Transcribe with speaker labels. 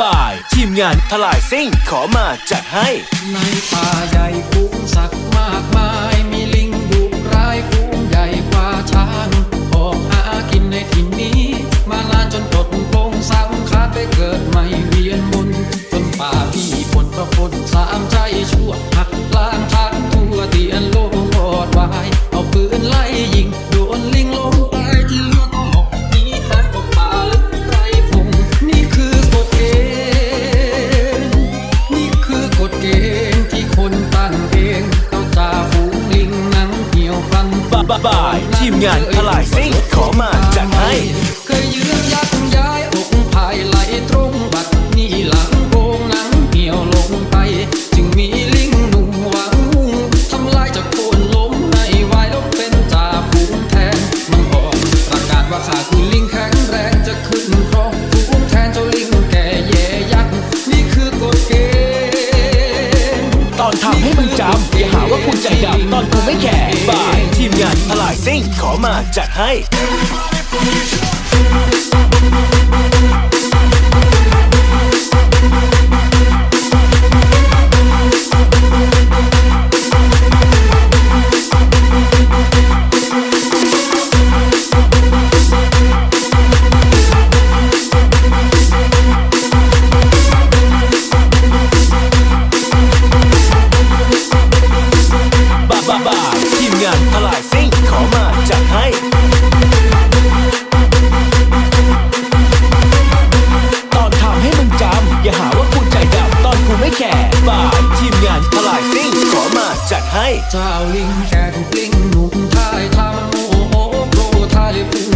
Speaker 1: บาย ทีมงานทลายซิ่งขอมาจัดให้
Speaker 2: ในป่าใหญ่ฝูงสัตว์มากมาย มีลิงดุร้ายฝูงใหญ่กว่าช้าง ออกหากินในถิ่นนี้ มาลานจนตดโปงสังขาดไปเกิดใหม่เวียนมุนจนป่าพี่ผลประพลสามใจชั่วหักล้างทางทั่วเตียนโลงอดวาย เอาปืนไล่ยิง บาย ทีมงานอะไรซิขอมาจัดำให้มึงจำอย่าหาว่ากูใจดำตอนกูไม่แคร์บายทีมงานอลาย
Speaker 1: ซิ่งขอมาจัดให้
Speaker 2: 他要领，该不领，弄他他们我我我他的不。